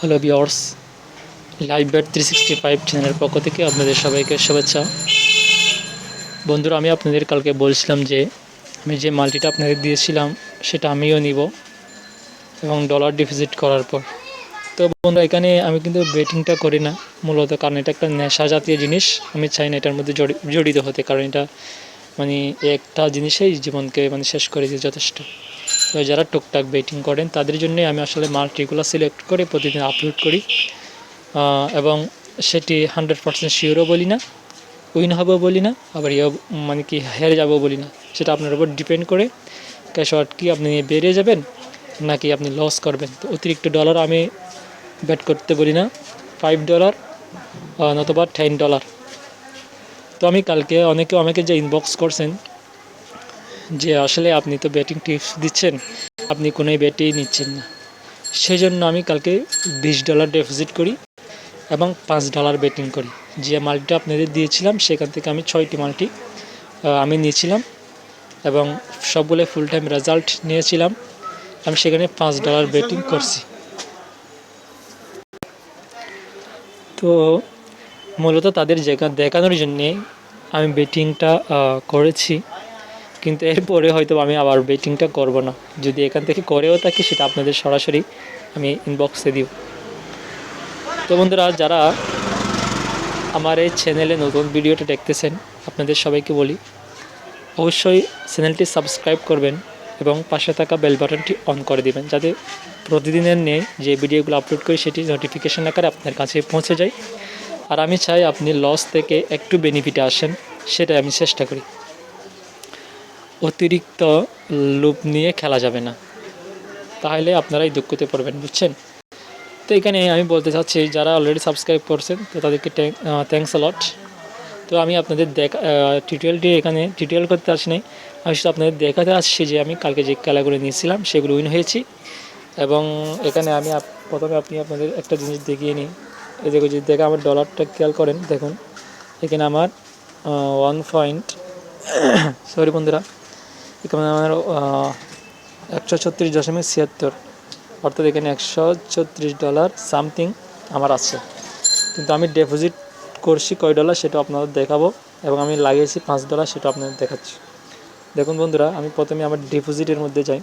Hello bears live bet three sixty five চ্যানেলের পক্ষ থেকে আপনাদের সবাইকে শুভেচ্ছা। বন্ধুরা, আমি আপনাদের কালকে বলছিলাম যে, আমি যে মাল্টিটা আপনাদের দিয়েছিলাম, সেটা আমিও নিব এবং ডলার ডিপোজিট করার পর। তো বন্ধুরা, এখানে আমি কিন্তু বেটিংটা করি না। মূলত কারণ এটা একটা নেশা জাতীয় জিনিস। আমি চাই না এটার মধ্যে জড়ি- জড়িত হতে, কারণ এটা মানে একটা জিনিসেই জীবনকে মানে শেষ করে দিয়ে যথেষ্ট। তো যারা টুকটাক বেটিং করেন, তাদের জন্যই আমি আসলে মাল্টিগুলো সিলেক্ট করে প্রতিদিন আপলোড করি। এবং সেটি হান্ড্রেড পার্সেন্ট শিওরও বলি না উইন হবে বলি না, আবার ইয়ে মানে কি হেরে যাব বলি না। সেটা আপনার উপর ডিপেন্ড করে ক্যাশ আউট কি আপনি বেড়ে যাবেন, নাকি আপনি লস করবেন। তো অতিরিক্ত ডলার আমি ব্যাট করতে বলি না ফাইভ ডলার নতবা টেন ডলার তো আমি কালকে অনেকে আমাকে যে ইনবক্স করছেন যে আসলে আপনি তো ব্যাটিং টিপস দিচ্ছেন, আপনি কোনোই ব্যাটেই নিচ্ছেন না। সেই জন্য আমি কালকে বিশ ডলার ডিপোজিট করি এবং পাঁচ ডলার ব্যাটিং করি। যে মাল্টিটা আপনাদের দিয়েছিলাম, সেখান থেকে আমি ছয়টি মাল্টি আমি নিয়েছিলাম এবং সবগুলো ফুল টাইম রেজাল্ট নিয়েছিলাম। আমি সেখানে পাঁচ ডলার ব্যাটিং করছি। তো মূলত তাদের জায়গা- দেখানোর জন্যে আমি বেটিংটা করেছি। কিন্তু এরপরে হয়তো আমি আবার বেটিংটা করব না। যদি এখান থেকে করেও থাকি, সেটা আপনাদের সরাসরি আমি ইনবক্সে দিব তো বন্ধুরা, যারা আমার এই চ্যানেলে নতুন ভিডিওটা দেখতেছেন, আপনাদের সবাইকে বলি, অবশ্যই চ্যানেলটি সাবস্ক্রাইব করবেন এবং পাশে থাকা বেল বাটনটি অন করে দিবেন, যাতে প্রতিদিনের নিয়ে যে ভিডিওগুলো আপলোড করি, সেটি নোটিফিকেশন আকারে আপনার কাছে পৌঁছে যায়। আর আমি চাই আপনি লস থেকে একটু বেনিফিটে আসেন, সেটাই আমি চেষ্টা করি। অতিরিক্ত লোভ নিয়ে খেলা যাবে না। তাহলে আপনারাই দুঃখতে পড়বেন, বুঝছেন? তো এখানে আমি বলতে চাচ্ছি, যারা অলরেডি সাবস্ক্রাইব করছেন, তো তাদেরকে থ্যাংকস অলট তো আমি আপনাদের দেখা টিউটোরিয়ালটি এখানে টিউটোরিয়াল করতে আসি নাই। আমি শুধু আপনাদের দেখাতে আসছি যে আমি কালকে যে খেলাগুলো নিয়েছিলাম, সেগুলো উইন হয়েছি। এবং এখানে আমি প্রথমে আপনি আপনাদের একটা জিনিস দেখিয়ে নিই। এই দেখো, যদি দেখে আমার ডলারটা খেয়াল করেন, দেখুন, এখানে আমার ওয়ান পয়েন্ট সরি বন্ধুরা, এখানে আমার একশো ছত্রিশ দশমিক ছিয়াত্তর, অর্থাৎ এখানে একশো ছত্রিশ ডলার সামথিং আমার আছে। কিন্তু আমি ডিপোজিট করছি কয় ডলার সেটা আপনাদের দেখাবো, এবং আমি লাগিয়েছি পাঁচ ডলার সেটা আপনাদের দেখাচ্ছি। দেখুন বন্ধুরা, আমি প্রথমে আমার ডিপোজিটের মধ্যে যাই।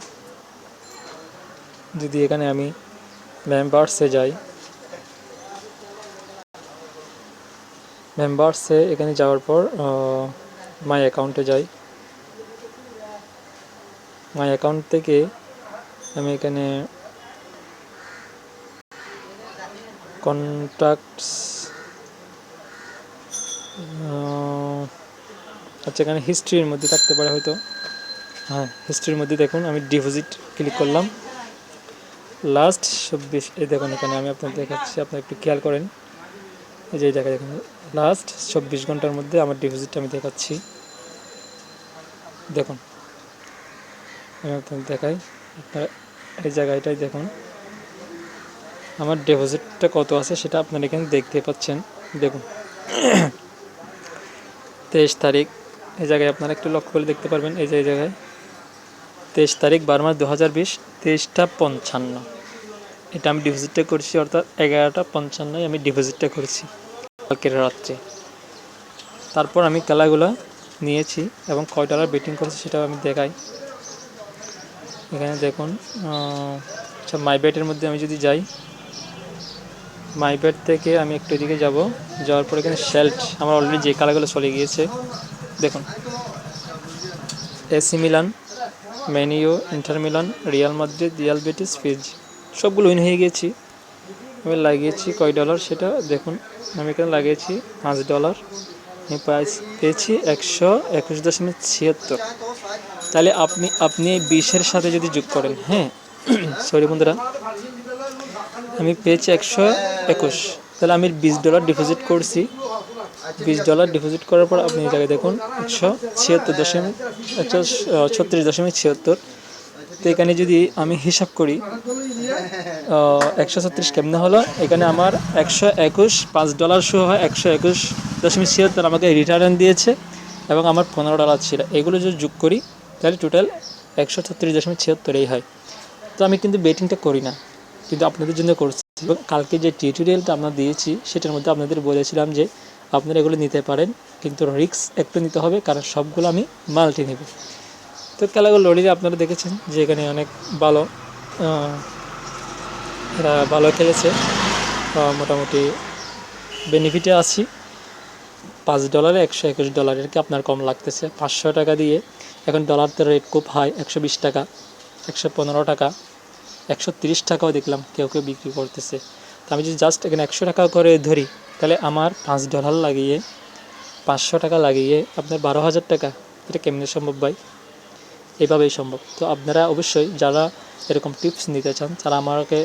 যদি এখানে আমি মেম্বার্সে যাই মেম্বার্সে এখানে যাওয়ার পর মাই অ্যাকাউন্টে যাই মাই অ্যাকাউন্ট থেকে আমি এখানে কন্ট্যাক্টস আচ্ছা এখানে হিস্ট্রির মধ্যে থাকতে পারে হয়তো। হ্যাঁ হিস্ট্রির মধ্যে দেখুন, আমি ডিপোজিট ক্লিক করলাম। লাস্ট চব্বিশ, এই দেখুন এখানে আমি আপনার দেখাচ্ছি, আপনার একটু খেয়াল করেন। এই যে দেখা দেখুন লাস্ট চব্বিশ ঘণ্টার মধ্যে আমার ডিপোজিটটা আমি দেখাচ্ছি। দেখুন দেখাই, আপনারা এই জায়গাটাই দেখুন, আমার ডিপোজিটটা কত আছে সেটা আপনারা এখানে দেখতে পাচ্ছেন। দেখুন, তেইশ তারিখ, এই জায়গায় আপনারা একটু লক্ষ্য করে দেখতে পারবেন, এই যে এই জায়গায়, তেইশ তারিখ বারো মাস দু হাজার বিশ, তেইশটা পঞ্চান্ন। এটা আমি ডিপোজিটটা করছি, অর্থাৎ এগারোটা পঞ্চান্নই আমি ডিপোজিটটা করেছি কালকের রাত্রে। তারপর আমি খেলাগুলো নিয়েছি এবং কয় ডলার বেটিং করেছি সেটাও আমি দেখাই। এখানে দেখুন আচ্ছা মাই মধ্যে আমি যদি যাই মাই থেকে আমি একটু এদিকে যাব, যাওয়ার পর এখানে শেল্ট আমার অলরেডি যে কালারগুলো চলে গিয়েছে, দেখুন। AC Milan ম্যানিও Inter Milan Real Madrid Real Betis ফিজ সবগুলো উইন হয়ে গেছি। আমি লাগিয়েছি কয় ডলার সেটা দেখুন। আমি এখানে লাগিয়েছি পাঁচ ডলার আমি প্রাইস পেয়েছি একশো একুশ দশমিক ছিয়াত্তর। তাহলে আপনি আপনি এই বিশের সাথে যদি যোগ করেন হ্যাঁ? সরি বন্ধুরা। আমি পেয়েছি একশো একুশ। তাহলে আমি বিশ ডলার ডিপোজিট করছি। বিশ ডলার ডিপোজিট করার পর আপনি জায়গায় দেখুন, একশো ছিয়াত্তর দশমিক, একশো ছত্রিশ দশমিক ছিয়াত্তর। তো এখানে যদি আমি হিসাব করি একশো ছত্রিশ কেমনে হলো? এখানে আমার একশো একুশ পাঁচ ডলার হয়, একশো একুশ দশমিক ছিয়াত্তর আমাকে রিটার্ন দিয়েছে এবং আমার পনেরো ডলার ছিল। এগুলো যদি যোগ করি, তাহলে টোটাল একশো ছত্রিশ দশমিক ছিয়াত্তর হয়। তো আমি কিন্তু বেটিংটা করি না, কিন্তু আপনাদের জন্য করছি। এবং কালকে যে টিউটোরিয়ালটা আমরা দিয়েছি, সেটার মধ্যে আপনাদের বলেছিলাম যে আপনারা এগুলো নিতে পারেন, কিন্তু রিস্ক একটু নিতে হবে, কারণ সবগুলো আমি মাল্টি নেব। তো খেলাগুলো লড়িয়ে আপনারা দেখেছেন যে এখানে অনেক ভালো এরা ভালো খেলেছে। মোটামুটি বেনিফিটে আছি। পাঁচ ডলারে, একশো একুশ ডলারের কি আপনার কম লাগতেছে? পাঁচশো টাকা দিয়ে এখন ডলার তো রেট খুব হাই একশো বিশ টাকা, একশো পনেরো টাকা, একশো তিরিশ টাকাও দেখলাম কেউ কেউ বিক্রি করতেছে। তো আমি যদি জাস্ট এখানে একশো টাকা করে ধরি, তাহলে আমার পাঁচ ডলার লাগিয়ে, পাঁচশো টাকা লাগিয়ে আপনার বারো হাজার টাকা। এটা কেমনে সম্ভব ভাই? এভাবেই সম্ভব। তো আপনারা অবশ্যই যারা এরকম টিপস নিতে চান, তারা আমাকে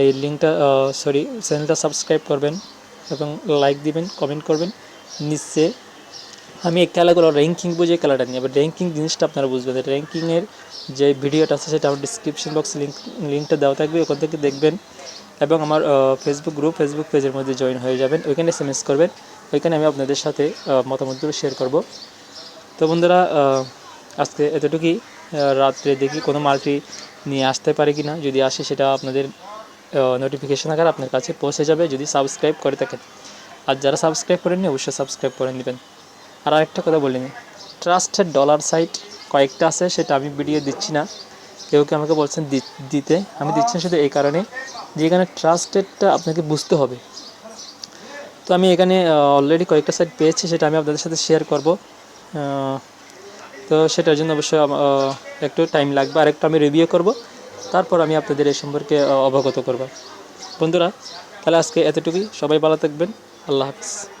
এই লিঙ্কটা সরি চ্যানেলটা সাবস্ক্রাইব করবেন এবং লাইক দিবেন কমেন্ট করবেন। নিচে আমি এই খেলাগুলো র্যাঙ্কিং বুঝে খেলাটা নিই এবার র্যাঙ্কিং জিনিসটা আপনারা বুঝবেন। র্যাঙ্কিংয়ের যে ভিডিওটা আছে, সেটা আমার ডিসক্রিপশন বক্সে লিঙ্ক লিঙ্কটা দেওয়া থাকবে। ওখান থেকে দেখবেন এবং আমার ফেসবুক গ্রুপ ফেসবুক পেজের মধ্যে জয়েন হয়ে যাবেন। ওইখানে এস করবেন। ওইখানে আমি আপনাদের সাথে মতামতগুলো শেয়ার করব। তো বন্ধুরা আজকে এতটুকুই। রাত্রে দেখি কোনো মালটি নিয়ে আসতে পারে কি না যদি আসে সেটা আপনাদের নোটিফিকেশন আকার আপনার কাছে পৌঁছে যাবে যদি সাবস্ক্রাইব করে থাকেন। আর যারা সাবস্ক্রাইব করেননি, অবশ্যই সাবস্ক্রাইব করে নেবেন। আর আরেকটা কথা বলিনি ট্রাস্টেড ডলার সাইট কয়েকটা আছে, সেটা আমি ভিডিও দিচ্ছি না। কেউ কেউ আমাকে বলছেন দিতে? আমি দিচ্ছি না শুধু এই কারণে যে এখানে ট্রাস্টেডটা আপনাকে বুঝতে হবে। তো আমি এখানে অলরেডি কয়েকটা সাইট পেয়েছি, সেটা আমি আপনাদের সাথে শেয়ার করব। তো সেটার জন্য অবশ্যই একটু টাইম লাগবে। আর একটু আমি রিভিউ করব। তারপর আমি আপনাদের এ সম্পর্কে অবগত করব। বন্ধুরা, তাহলে আজকে এতটুকুই। সবাই ভালো থাকবেন। আল্লাহ হাফিজ।